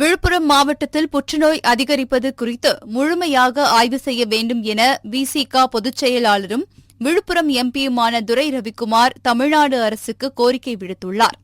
விழுப்புரம் மாவட்டத்தில் புற்றுநோய் அதிகரிப்பது குறித்து முழுமையாக ஆய்வு செய்ய வேண்டும் என விசிக பொதுச் செயலாளரும் விழுப்புரம் எம்பியுமான துரை ரவிக்குமார் தமிழ்நாடு அரசுக்கு கோரிக்கை விடுத்துள்ளார்.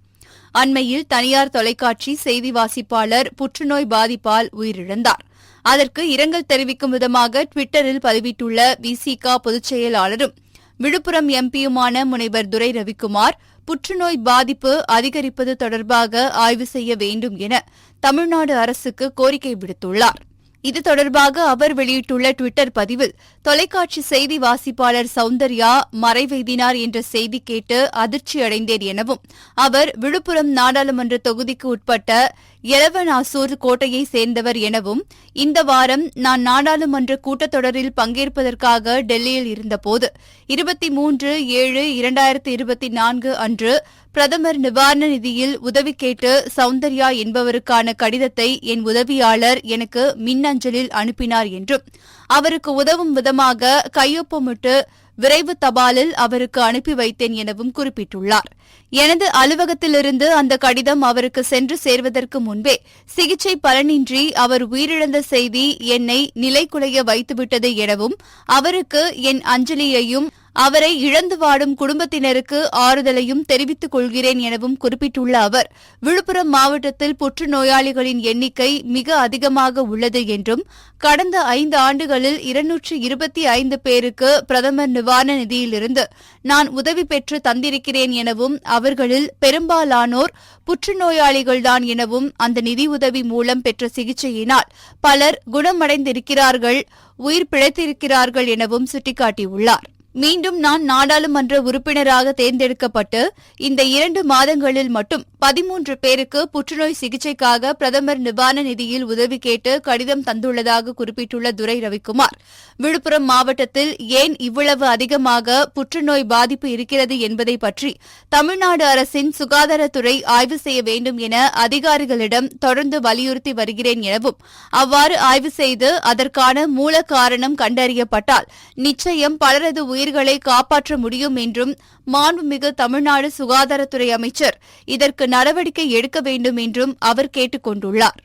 அண்மையில் தனியார் தொலைக்காட்சி செய்தி வாசிப்பாளர் புற்றுநோய் பாதிப்பால் உயிரிழந்தார். அதற்கு இரங்கல் தெரிவிக்கும் விதமாக டுவிட்டரில் பதிவிட்டுள்ள விசிக பொதுச் செயலாளரும் விழுப்புரம் எம்பியுமான முனைவர் துரை ரவிக்குமார் புற்றுநோய் பாதிப்பு அதிகரிப்பது தொடர்பாக ஆய்வு செய்ய வேண்டும் என தமிழ்நாடு அரசுக்கு கோரிக்கை விடுத்துள்ளார். இது தொடர்பாக அவர் வெளியிட்டுள்ள டுவிட்டர் பதிவில் தொலைக்காட்சி செய்தி வாசிப்பாளர் சௌந்தர்யா மறைவெய்தினார் என்ற செய்தி கேட்டு அதிர்ச்சி அடைந்தேன் எனவும் அவர் விழுப்புரம் நாடாளுமன்ற தொகுதிக்கு உட்பட்ட எலவனாசூர் கோட்டையை சேர்ந்தவர் எனவும் இந்த வாரம் நான் நாடாளுமன்ற கூட்டத்தொடரில் பங்கேற்பதற்காக டெல்லியில் இருந்தபோது இருபத்தி மூன்று ஏழு இரண்டாயிரத்து இருபத்தி நான்கு அன்று பிரதமர் நிவாரண நிதியில் உதவி கேட்டு சௌந்தர்யா என்பவருக்கான கடிதத்தை என் உதவியாளர் எனக்கு மின்னஞ்சலில் அனுப்பினார் என்றும் அவருக்கு உதவும் விதமாக கையொப்பமிட்டு விரைவு தபாலில் அவருக்கு அனுப்பி வைத்தேன் எனவும் குறிப்பிட்டுள்ளார். எனது அலுவலகத்திலிருந்து அந்த கடிதம் அவருக்கு சென்று சேர்வதற்கு முன்பே சிகிச்சை பலனின்றி அவர் உயிரிழந்த செய்தி என்னை நிலைகுலைய வைத்துவிட்டது எனவும் அவருக்கு என் அஞ்சலியையும் அவரை இழந்து வாடும் குடும்பத்தினருக்கு ஆறுதலையும் தெரிவித்துக் கொள்கிறேன் எனவும் குறிப்பிட்டுள்ள அவர் விழுப்புரம் மாவட்டத்தில் புற்றுநோயாளிகளின் எண்ணிக்கை மிக அதிகமாக உள்ளது என்றும் கடந்த ஐந்து ஆண்டுகளில் இருநூற்று இருபத்தி ஐந்து பேருக்கு பிரதமர் நிவாரண நிதியிலிருந்து நான் உதவி பெற்று தந்திருக்கிறேன் எனவும் அவர்களில் பெரும்பாலானோர் புற்றுநோயாளிகள்தான் எனவும் அந்த நிதியுதவி மூலம் பெற்ற சிகிச்சையினால் பலர் குணமடைந்திருக்கிறார்கள் உயிர் பிழைத்திருக்கிறார்கள் எனவும் சுட்டிக்காட்டியுள்ளார். மீண்டும் நான் நாடாளுமன்ற உறுப்பினராக தேர்ந்தெடுக்கப்பட்டு இந்த இரண்டு மாதங்களில் மட்டும் பதிமூன்று பேருக்கு புற்றுநோய் சிகிச்சைக்காக பிரதமர் நிவாரண நிதியில் உதவி கேட்டு கடிதம் தந்துள்ளதாக குறிப்பிட்டுள்ள துரை ரவிக்குமார் விழுப்புரம் மாவட்டத்தில் ஏன் இவ்வளவு அதிகமாக புற்றுநோய் பாதிப்பு இருக்கிறது என்பதை பற்றி தமிழ்நாடு அரசின் சுகாதாரத்துறை ஆய்வு செய்ய வேண்டும் என அதிகாரிகளிடம் தொடர்ந்து வலியுறுத்தி வருகிறேன் எனவும் அவ்வாறு ஆய்வு செய்து அதற்கான மூல காரணம் கண்டறியப்பட்டால் நிச்சயம் பலரது உயிர்களை காப்பாற்ற முடியும் என்றும் மாண்புமிகு தமிழ்நாடு சுகாதாரத்துறை அமைச்சர் இதற்கு நடவடிக்கை எடுக்க வேண்டும் என்றும் அவர் கேட்டுக் கொண்டுள்ளாா்